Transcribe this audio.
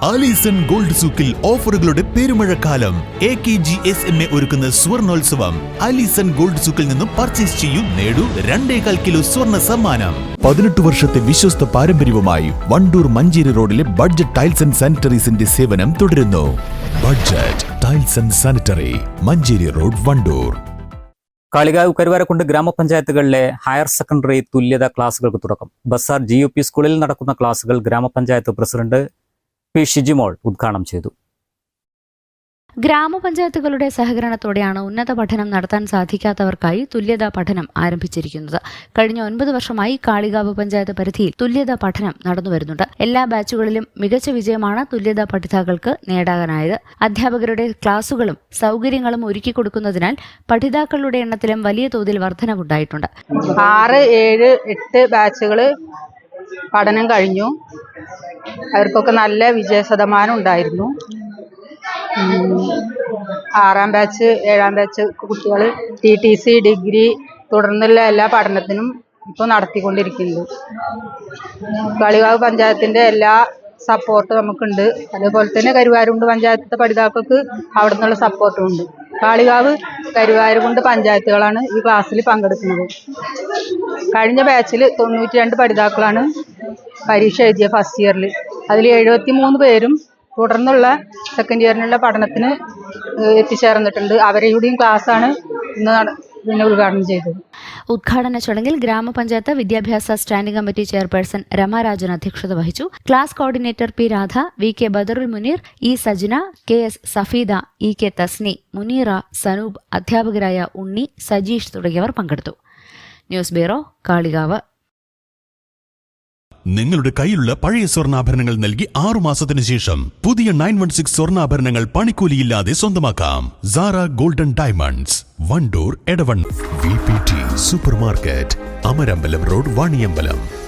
Alison gold സൂക്കിൽ ഓഫറുകളുടെ പെരുമഴക്കാലം. A K G S M A ഒരുക്കുന്ന സ്വർണോത്സവം. ആലീസൺ ഗോൾഡ് സൂക്കിൽ നിന്നും പർച്ചേസ് ചെയ്യൂ നേടൂ രണ്ടേകാൽ കിലോ സ്വർണ സമ്മാനം. പതിനെട്ട് വർഷത്തെ വിശ്വസ്ത പാരമ്പര്യവുമായി വണ്ടൂർ മഞ്ചേരി റോഡിലെ ബഡ്ജറ്റ് ടൈൽസ് ആൻഡ് സാനിറ്ററീസിന്റെ സേവനം തുടരുന്നു. Budget tiles and sanitary Manjeri road Wandoor. Kalikavu Karuvarakundu ഗ്രാമപഞ്ചായത്തുകളിലെ higher secondary തുല്യത ക്ലാസുകൾക്ക് തുടക്കം. ബസാർ ജി യു പി സ്കൂളിൽ നടക്കുന്ന ക്ലാസുകൾ ഗ്രാമപഞ്ചായത്ത് പ്രസിഡന്റ് പി ഷിജിമോൾ ഉദ്ഘാടനം ചെയ്തു. ഗ്രാമപഞ്ചായത്തുകളുടെ സഹകരണത്തോടെയാണ് ഉന്നത പഠനം നടത്താൻ സാധിക്കാത്തവർക്കായി തുല്യതാ പഠനം ആരംഭിച്ചിരിക്കുന്നത്. കഴിഞ്ഞ ഒൻപത് വർഷമായി കാളികാവ് പഞ്ചായത്ത് പരിധിയിൽ തുല്യതാ പഠനം നടന്നുവരുന്നുണ്ട് എല്ലാ ബാച്ചുകളിലും മികച്ച വിജയമാണ് തുല്യതാ പഠിതാക്കൾക്ക് നേടാനായത്. അധ്യാപകരുടെ ക്ലാസുകളും സൗകര്യങ്ങളും ഒരുക്കി കൊടുക്കുന്നതിനാൽ പഠിതാക്കളുടെ എണ്ണത്തിലും വലിയ തോതിൽ വർധനവുണ്ടായിട്ടുണ്ട്. ആറ് ഏഴ് എട്ട് ബാച്ചുകൾ പഠനം കഴിഞ്ഞു. അവർക്കൊക്കെ നല്ല വിജയ ശതമാനം ഉണ്ടായിരുന്നു ആറാം ബാച്ച് ഏഴാം ബാച്ച് കുട്ടികൾ ടി ടി സി ഡിഗ്രി തുടർന്നുള്ള എല്ലാ പഠനത്തിനും ഇപ്പോൾ നടത്തിക്കൊണ്ടിരിക്കുന്നുണ്ട്. കളിവാവ് പഞ്ചായത്തിന്റെ എല്ലാ സപ്പോർട്ട് നമുക്കുണ്ട്. അതേപോലെ തന്നെ കരുവാരുണ്ട് പഞ്ചായത്തിലെ പഠിതാക്കൾക്ക് അവിടെ നിന്നുള്ള സപ്പോർട്ടും ഉണ്ട്. കാളികാവ് കരുവാരുകുണ്ട് പഞ്ചായത്തുകളാണ് ഈ ക്ലാസ്സിൽ പങ്കെടുക്കുന്നത്. കഴിഞ്ഞ ബാച്ചിൽ തൊണ്ണൂറ്റി രണ്ട് പഠിതാക്കളാണ് പരീക്ഷ എഴുതിയ ഫസ്റ്റ് ഇയറിൽ അതിൽ എഴുപത്തി മൂന്ന് പേരും തുടർന്നുള്ള സെക്കൻഡ് ഇയറിനുള്ള പഠനത്തിന് എത്തിച്ചേർന്നിട്ടുണ്ട്. അവരെയുടെയും ക്ലാസ്സാണ് ഇന്ന് പിന്നെ ഉദ്ഘാടനം ചെയ്തത്. ഉദ്ഘാടന ചടങ്ങിൽ ഗ്രാമപഞ്ചായത്ത് വിദ്യാഭ്യാസ സ്റ്റാൻഡിംഗ് കമ്മിറ്റി ചെയർപേഴ്സൺ രമാരാജൻ അധ്യക്ഷത വഹിച്ചു. Class coordinator P Radha V K Badarul Muneer E Sajana K S Safeeda E K Thasni Muneera Sanoop അധ്യാപകരായ ഉണ്ണി സജീഷ് തുടങ്ങിയവർ പങ്കെടുത്തു. News bureau Kalikavu. നിങ്ങളുടെ കയ്യിലുള്ള പഴയ സ്വർണാഭരണങ്ങൾ നൽകി ആറു മാസത്തിന് ശേഷം പുതിയ നയൻ വൺ സിക്സ് സ്വർണാഭരണങ്ങൾ പണിക്കൂലിയില്ലാതെ സ്വന്തമാക്കാം. Sara golden diamonds Wandoor Edavanna V P T super market Amarambalam road Vaniyambalam.